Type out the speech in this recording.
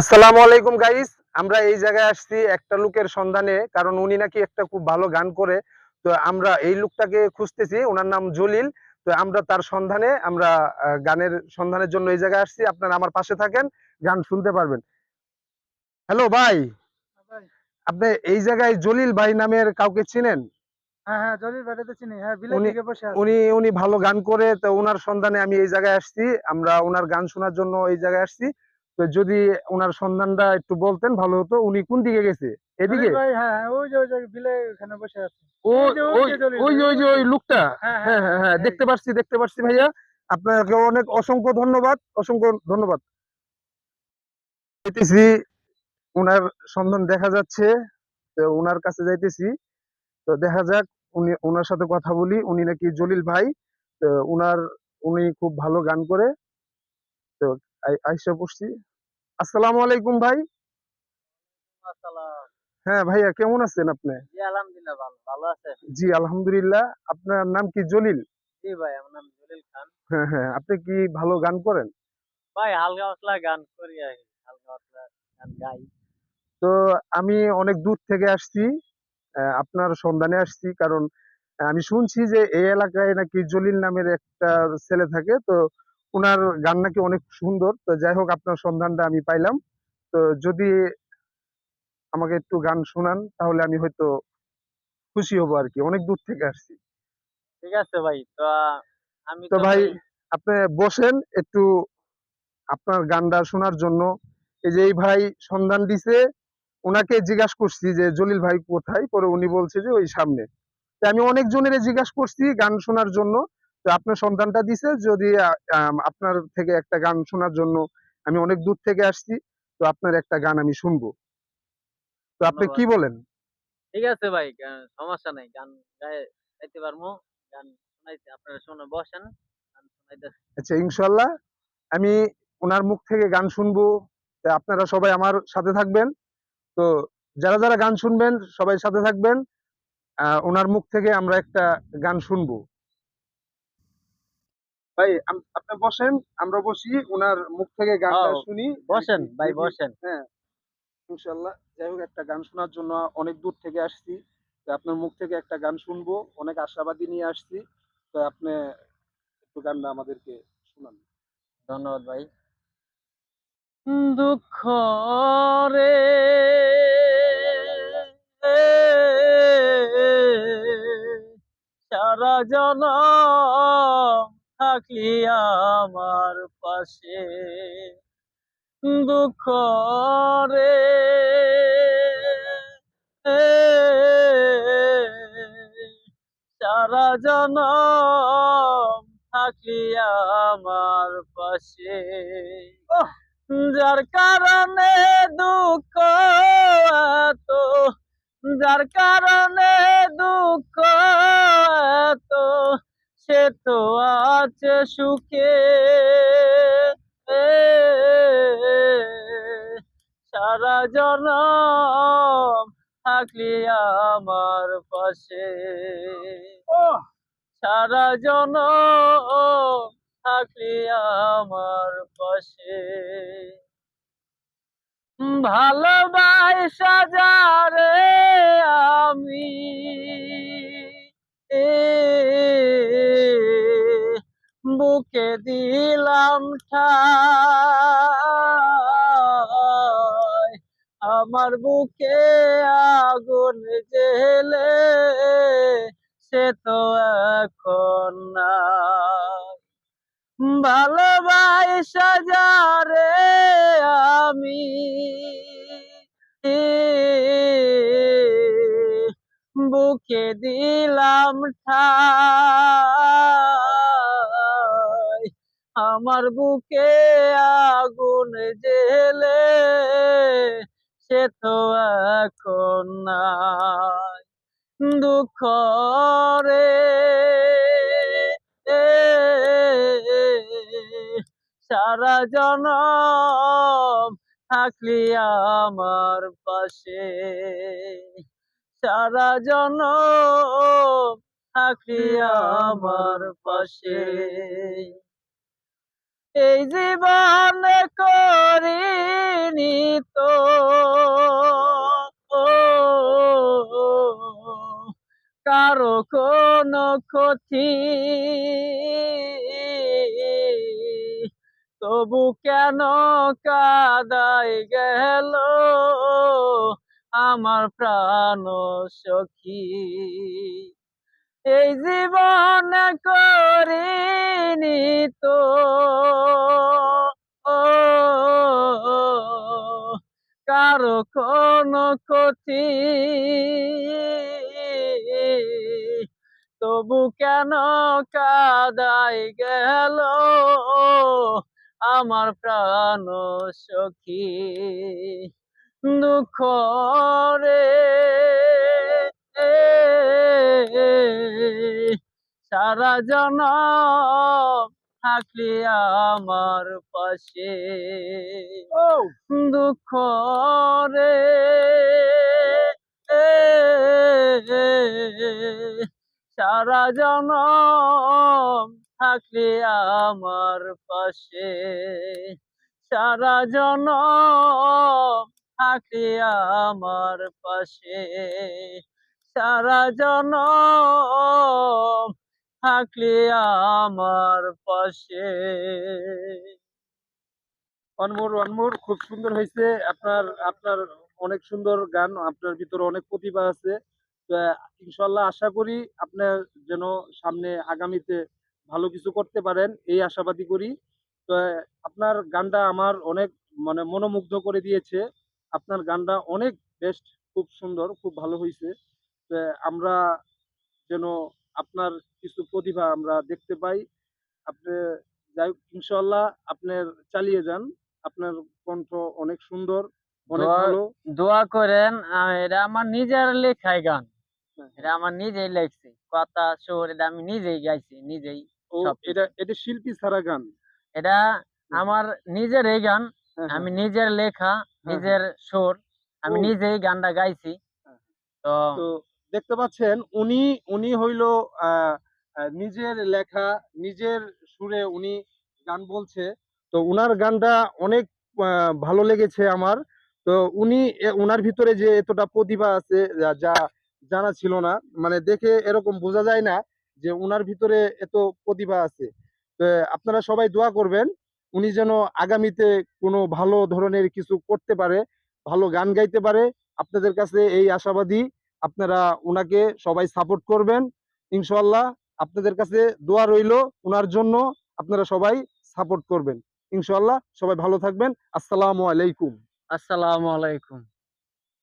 আসসালামু আলাইকুম গাইস আমরা এই জায়গায় আসছি একটা লোকের সন্ধানে কারণ উনি নাকি একটা খুব ভালো গান করে। তো আমরা এই লোকটাকে খুঁজতেছি ওনার নাম জলিল। তো আমরা তার সন্ধানে আমরা গানের সন্ধানের জন্য এই জায়গায় আসছি। আপনারা আমার পাশে থাকেন গান শুনতে পারবেন। হ্যালো ভাই। আপনি এই জায়গায় জলিল ভাই নামের কাউকে চিনেন? হ্যাঁ হ্যাঁ হ্যাঁ উনি উনি ভালো গান করে তো ওনার সন্ধানে আমি এই জায়গায় আসছি। আমরা ওনার গান শোনার জন্য এই জায়গায় আসছি। তো যদি ওনার সন্ধানটা একটু বলতেন ভালো হতো উনি কোন দিকে গেছে? এদিকে? হ্যাঁ হ্যাঁ, ওই লোকটা? হ্যাঁ হ্যাঁ হ্যাঁ হ্যাঁ দেখতে পাচ্ছি দেখতে পাচ্ছি ভাইয়া। আপনাকে অনেক অসংখ্য ধন্যবাদ অসংখ্য ধন্যবাদ। যাইতেছি ওনার সন্ধান দেখা যাচ্ছে তো ওনার কাছে যাইতেছি। তো দেখা যাক উনি ওনার সাথে কথা বলি উনি নাকি জলিল ভাই তো ওনার উনি খুব ভালো গান করে। তো আইসা পড়ছি আসসালামু আলাইকুম ভাই। হ্যাঁ ভাইয়া কেমন আছেন আপনি? জি আলহামদুলিল্লাহ আপনার নাম কি জলিল? জি ভাই আমার নাম জলিল খান। হ্যাঁ হ্যাঁ আপনি কি ভালো গান করেন? ভাই হালকা পাতলা গান করি হালকা পাতলা গান গাই। তো আমি অনেক দূর থেকে আসছি আপনার সন্ধানে আসছি কারণ আমি শুনছি যে এই এলাকায় নাকি জলিল নামের একটা ছেলে থাকে তো ওনার গান নাকি অনেক সুন্দর। তো যাই হোক আপনার সন্ধানটা আমি পাইলাম। তো যদি আমাকে একটু গান শোনান তাহলে আমি হয়তো খুশি হব আর কি। অনেক দূর থেকে আসছি। ঠিক আছে ভাই তো আমি তো ভাই আপনি বসেন একটু আপনার গানটা শোনার জন্য। এই যে এই ভাই সন্ধান দিছে ওনাকে জিজ্ঞাসা করছি যে জলিল ভাই কোথায়? পরে উনি বলছে যে ওই সামনে। আমি অনেক জনের জিজ্ঞাসা করছি গান শোনার জন্য। তো আপনার সন্ধানটা দিছে যদি আপনার থেকে একটা গান শোনার জন্য আমি অনেক দূর থেকে আসছি তো আপনার একটা গান আমি শুনব। তো আপনি কি বলেন? ঠিক আছে ভাই সমস্যা নাই গান গাইতে পারব গান শোনাইতে আপনারা শুনে বসেন আচ্ছা ইনশাল্লাহ আমি ওনার মুখ থেকে গান শুনব তা আপনারা সবাই আমার সাথে থাকবেন তো যারা যারা গান শুনবেন সবাই সাথে থাকবেন আহ, ওনার মুখ থেকে আমরা একটা গান শুনব। ভাই আপনি বসেন আমরা বসি ওনার মুখ থেকে গানটা হ্যাঁ, শুনি। বসেন ভাই বসেন। হ্যাঁ ইনশাল্লাহ যাই হোক একটা গান শোনার জন্য অনেক দূর থেকে আসছি। তো আপনার মুখ থেকে একটা গান শুনব অনেক আশাবাদী নিয়ে আসছি। তো আপনি একটু গানটা আমাদেরকে শোনান। ধন্যবাদ ভাই। দুঃখ রে সারা জন থাকলি আমার পাশে। দুঃখ রে। সারা জন থাকলি আমার পাশে। যার কারণে দুঃখ এত যার কারণে দুঃখ এত সে তো আছে সুখে। সারা জনম থাকলি আমার পাশে। সারা জনম থাকলি আমার পাশে। ভালোবাসা যারে আমি। এ বুকে দিলাম ঠাই। আমার বুকে আগুন জেলে, সে তো এখন নাই। ভালোবাসা যারে আমি বুকে দিলাম ঠাই। আমার বুকে আগুন জেলে সে তো এখন নাই। দুঃখ রে সারা জনম থাকলি আমার পাশে। সারা জনম থাকলি আমার পাশে। এই জীবন করিনি তো। কারও কোন ক্ষতি তবু কেন কাদাই গেল আমার প্রাণ সখী? এই জীবন করিনি তো। কারও কোনো ক্ষতি তবু কেন কাদাই গেল? আমার প্রাণ সখী দুঃখ রে। সারা জন থাকলি আমার পাশে। দুঃখ রে। সারা জন থাকলি আমার পাশে। সারা জন থাকলি আমার পাশে। সারা জন থাকলি আমার পাশে। অনমোর অনমোর, খুব সুন্দর হয়েছে। আপনার আপনার অনেক সুন্দর গান, আপনার ভিতরে অনেক প্রতিভা আছে। ইনশাল্লাহ আশা করি আপনার যেন সামনে আগামীতে ভালো কিছু করতে পারেন, এই আশাবাদী করি। তো, আপনার গানটা আমার অনেক মানে মনোমুগ্ধ করে দিয়েছে। আপনার গানটা অনেক বেস্ট খুব সুন্দর, খুব ভালো হয়েছে। আমরা যেন আপনার কিছু প্রতিভা আমরা দেখতে পাই। আপনি যাই ইনশাল্লাহ আপনার চালিয়ে যান। আপনার কণ্ঠ অনেক সুন্দর অনেক দোয়া- ভালো। দোয়া করেন এটা আমার নিজের লেখাই গান। হ্যাঁ। এটা আমার নিজেই লেখছি। কথা সুর এটা আমি নিজেই গাইছি নিজেই এটা এটা শিল্পী ছাড়া গান? এটা আমার নিজের এই গান। হ্যাঁ, আমি নিজের লেখা নিজের সুর আমি নিজেই গানটা গাইছি। হ্যাঁ। তো দেখতে পাচ্ছেন, উনি উনি হইল নিজের লেখা, নিজের সুরে উনি গান বলছে। তো উনার গানটা অনেক ভালো লেগেছে আমার। তো উনি উনার ভিতরে যে এতটা প্রতিভা আছে যা জানা ছিল না মানে দেখে এরকম বোঝা যায় না যে উনার ভিতরে এত প্রতিভা আছে। তো আপনারা সবাই দোয়া করবেন, উনি যেন আগামীতে কোনো ভালো ধরনের কিছু করতে পারে, ভালো গান গাইতে পারে। আপনাদের কাছে এই আশাবাদী। আপনারা ওনাকে সবাই সাপোর্ট করবেন। ইনশাল্লাহ আপনাদের কাছে দোয়া রইল ওনার জন্য আপনারা সবাই সাপোর্ট করবেন। ইনশাল্লাহ সবাই ভালো থাকবেন। আসসালামু আলাইকুম। আসসালামু আলাইকুম।